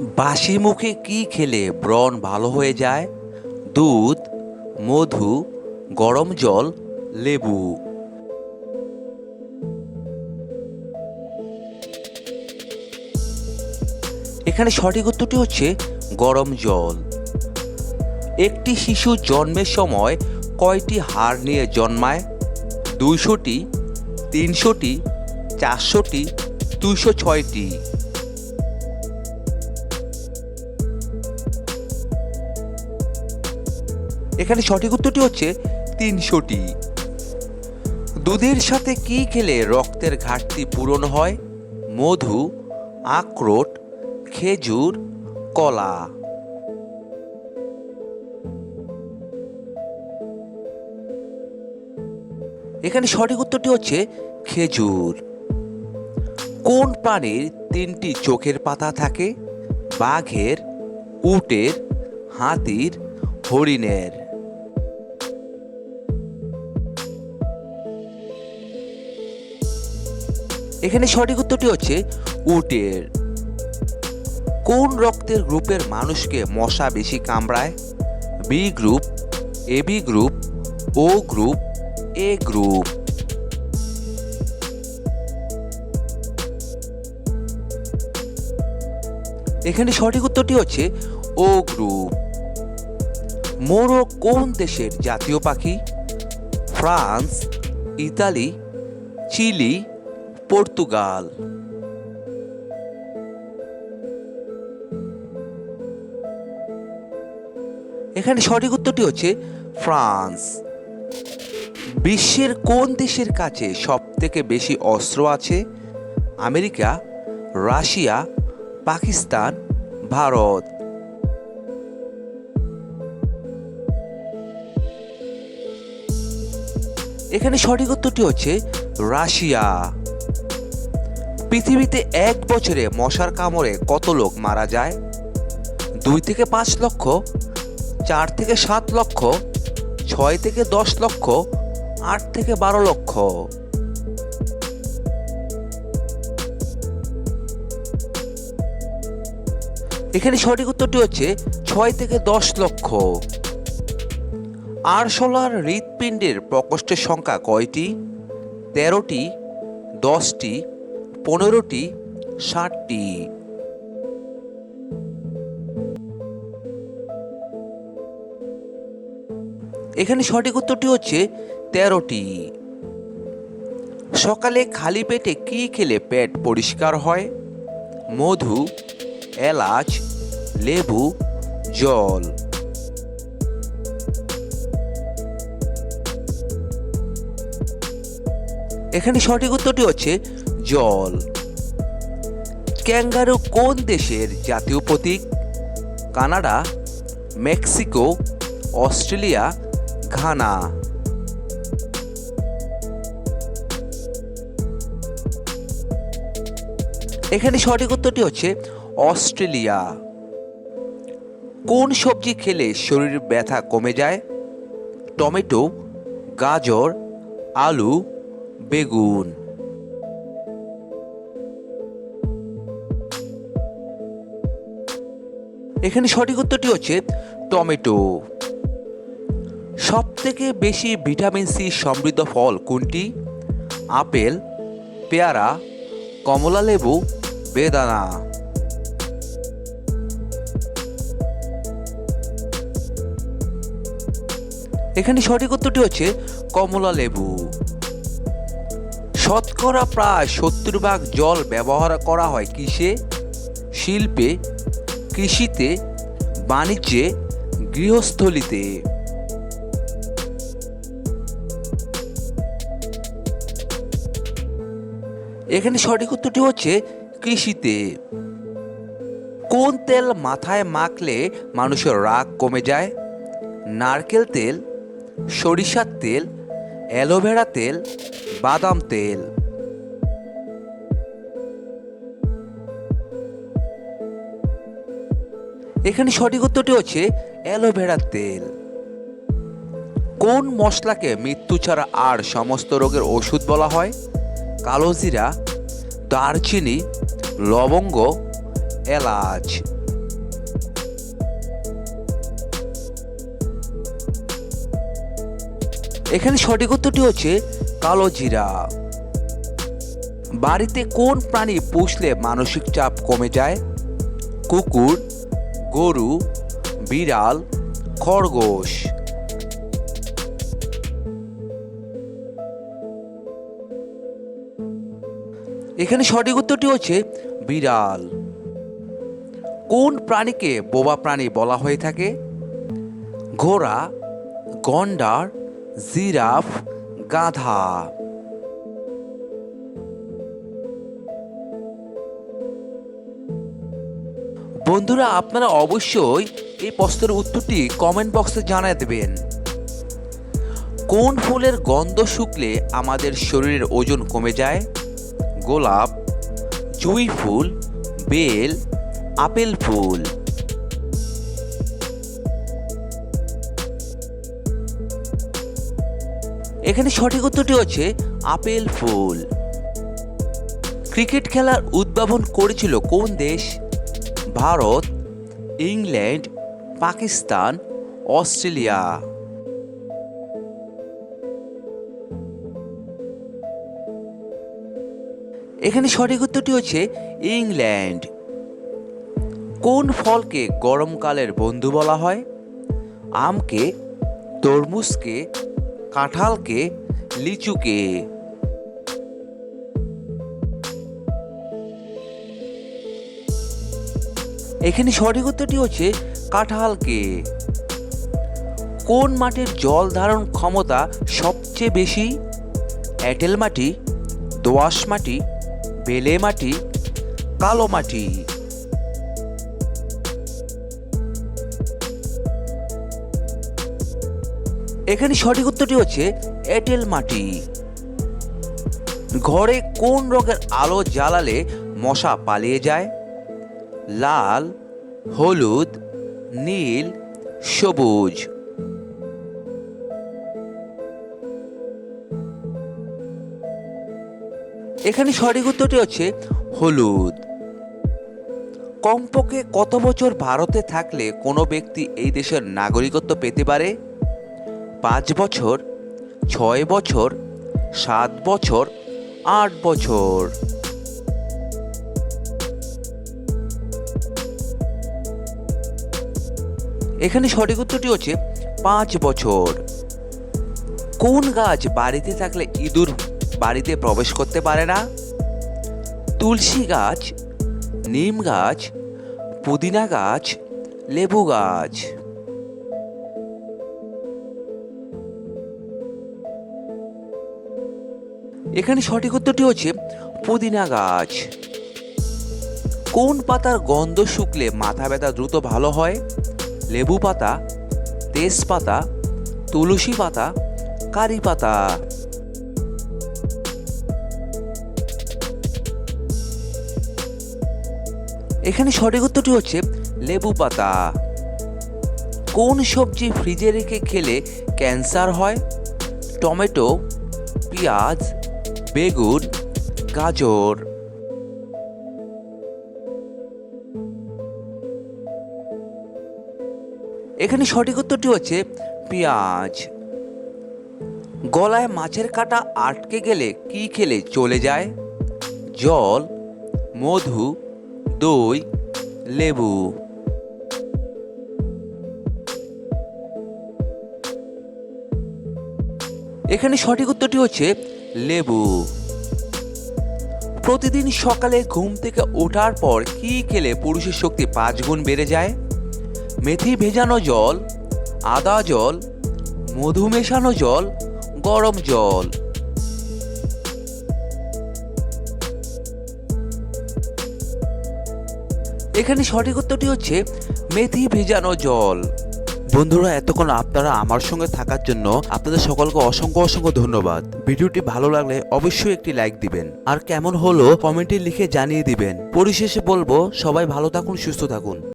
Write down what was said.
বাসি মুখে কি খেলে ব্রণ ভালো হয়ে যায়? দুধ, মধু, গরম জল, লেবু। এখানে সঠিক উত্তরটি হচ্ছে গরম জল। একটি শিশু জন্মের সময় কয়টি হাড় নিয়ে জন্মায়? দুইশোটি, তিনশোটি, চারশোটি, দুইশো ছয়টি। এখানে সঠিক উত্তরটি হচ্ছে তিনশোটি। দুধের সাথে কি খেলে রক্তের ঘাটতি পূরণ হয়? মধু, আখরোট, খেজুর, কলা। এখানে সঠিক উত্তরটি হচ্ছে খেজুর। কোন প্রাণীর তিনটি চোখের পাতা থাকে? বাঘের, উটের, হাতির, হরিণের? এখানে সঠিক উত্তরটি হচ্ছে উটের। কোন রক্তের গ্রুপের মানুষকে মশা বেশি কামড়ায়? B group A B group O group A group এখানে সঠিক উত্তরটি হচ্ছে ও গ্রুপ মোরো কোন দেশের জাতীয় পাখি? ফ্রান্স, ইতালি, চিলি পর্তুগাল এখানে সঠিক উত্তরটি হচ্ছে ফ্রান্স। বিশ্বের কোন দেশের কাছে সব থেকে বেশি অস্ত্র আছে? America, Russia, Pakistan, Bharat. এখানে সঠিক উত্তরটি হচ্ছে রাশিয়া। পৃথিবীতে এক বছরে মশার কামড়ে কত লোক মারা যায়? দুই থেকে পাঁচ লক্ষ, চার থেকে সাত লক্ষ, ছয় থেকে দশ লক্ষ, আট থেকে বারো লক্ষ। এখানে সঠিক উত্তরটি হচ্ছে ছয় থেকে দশ লক্ষ। আরশোলার হৃৎপিণ্ডের প্রকোষ্ঠের সংখ্যা কয়টি? তেরোটি, দশটি পনেরোটি, ষাটটি। এখানে সঠিক উত্তরটি হচ্ছে তেরোটি। সকালে খালি পেটে কি খেলে পেট পরিষ্কার হয়? মধু, এলাচ, লেবু, জল। এখানে সঠিক উত্তরটি হচ্ছে জল। ক্যাঙ্গারু কোন দেশের জাতীয় প্রতীক? Canada, Mexico, Australia, Ghana. এখানে সঠিক উত্তরটি হচ্ছে অস্ট্রেলিয়া। কোন সবজি খেলে শরীর ব্যথা কমে যায়? টমেটো, গাজর, আলু, বেগুন। এখানে সঠিক উত্তরটি হচ্ছে টমেটো। সব থেকে বেশি ভিটামিন সি সমৃদ্ধ ফল কোনটি? আপেল, পেয়ারা, কমলা লেবু, বেদানা। এখানে সঠিক উত্তরটি হচ্ছে কমলা লেবু। শতকরা প্রায় সত্তর ভাগ জল ব্যবহার করা হয় কিসে? শিল্পে কৃষিতে বাণিজ্যে গৃহস্থলিতে। এখানে সঠিক উত্তরটি হচ্ছে কৃষিতে। কোন তেল মাথায় মাখলে মানুষের রাগ কমে যায়? নারকেল তেল, সরিষার তেল, অ্যালোভেরা তেল, বাদাম তেল। এখানে সঠিক উত্তরটি হচ্ছে অ্যালোভেরার তেল। কোন মশলাকে মৃত্যু ছাড়া আর সমস্ত রোগের ওষুধ বলা হয়? কালোজিরা, দারচিনি, লবঙ্গ, এলাচ। এখানে সঠিক উত্তরটি হচ্ছে কালোজিরা। বাড়িতে কোন প্রাণী পুষলে মানসিক চাপ কমে যায়? কুকুর গরু, বিড়াল, খরগোশ। এখানে সঠিক উত্তরটি হচ্ছে বিড়াল। কোন প্রাণীকে বোবা প্রাণী বলা হয়ে থাকে? ঘোড়া, গন্ডার, জিরাফ, গাধা। বন্ধুরা, আপনারা অবশ্যই এই প্রশ্নের উত্তরটি কমেন্ট বক্সে জানিয়ে দেবেন। কোন ফুলের গন্ধ শুকলে আমাদের শরীরের ওজন কমে যায়? গোলাপ, জুঁই ফুল, বেল, আপেল ফুল। এখানে সঠিক উত্তরটি হচ্ছে আপেল ফুল। ক্রিকেট খেলার উদ্ভাবন করেছিল কোন দেশ? Bharat, England, Pakistan, Australia. এখানে সঠিক উত্তরটি হচ্ছে ইংল্যান্ড। কোন ফলকে গরমকালের বন্ধু বলা হয়? আমকে, তরমুজকে, কাঁঠালকে, লিচুকে। এখানে সঠিক উত্তরটি হচ্ছে কাঁঠালকে। কোন মাটির জল ধারণ ক্ষমতা সবচেয়ে বেশি? এঁটেল মাটি, দোআঁশ মাটি, বেলে মাটি, কালো মাটি। এখানে সঠিক উত্তরটি হচ্ছে এঁটেল মাটি। ঘরে কোন রঙের আলো জ্বালালে মশা পালিয়ে যায়? লাল, হলুদ, নীল, সবুজ। এখানে সঠিক উত্তরটি হচ্ছে হলুদ। কমপক্ষে কত বছর ভারতে থাকলে কোনো ব্যক্তি এই দেশের নাগরিকত্ব পেতে পারে? পাঁচ বছর, ছয় বছর, সাত বছর, আট বছর। এখানে সঠিক উত্তরটি হচ্ছে পাঁচ বছর। কোন গাছ বাড়িতে থাকলে ইঁদুর বাড়িতে প্রবেশ করতে পারে না? তুলসী গাছ, নিম গাছ, পুদিনা গাছ, লেবু গাছ। এখানে সঠিক উত্তরটি হচ্ছে পুদিনা গাছ। কোন পাতার গন্ধ শুকলে মাথা ব্যথা দ্রুত ভালো হয়? লেবু পাতা, তেজপাতা, তুলসী পাতা, কারি পাতা। এখানে সঠিক উত্তরটি হচ্ছে লেবু পাতা। কোন সবজি ফ্রিজে রেখে খেলে ক্যান্সার হয়? টমেটো, পেঁয়াজ, বেগুন, গাজর। এখানে সঠিক উত্তরটি হচ্ছে পেঁয়াজ। গলায় মাছের কাঁটা আটকে গেলে কি খেলে চলে যায়? জল, মধু, দই, লেবু। এখানে সঠিক উত্তরটি হচ্ছে লেবু। প্রতিদিন সকালে ঘুম থেকে ওঠার পর কি খেলে পুরুষের শক্তি পাঁচ গুণ বেড়ে যায়? মেথি ভেজানো জল, আদা জল, মধু মেশানো জল, গরম জল। এখানে সঠিক উত্তরটি হচ্ছে মেথি ভেজানো জল। বন্ধুরা, এতক্ষণ আপনারা আমার সঙ্গে থাকার জন্য আপনাদের সকলকে অসংখ্য অসংখ্য ধন্যবাদ। ভিডিওটি ভালো লাগলে অবশ্যই একটি লাইক দিবেন। আর কেমন হলো কমেন্টে লিখে জানিয়ে দিবেন। পরিশেষে বলব, সবাই ভালো থাকুন, সুস্থ থাকুন।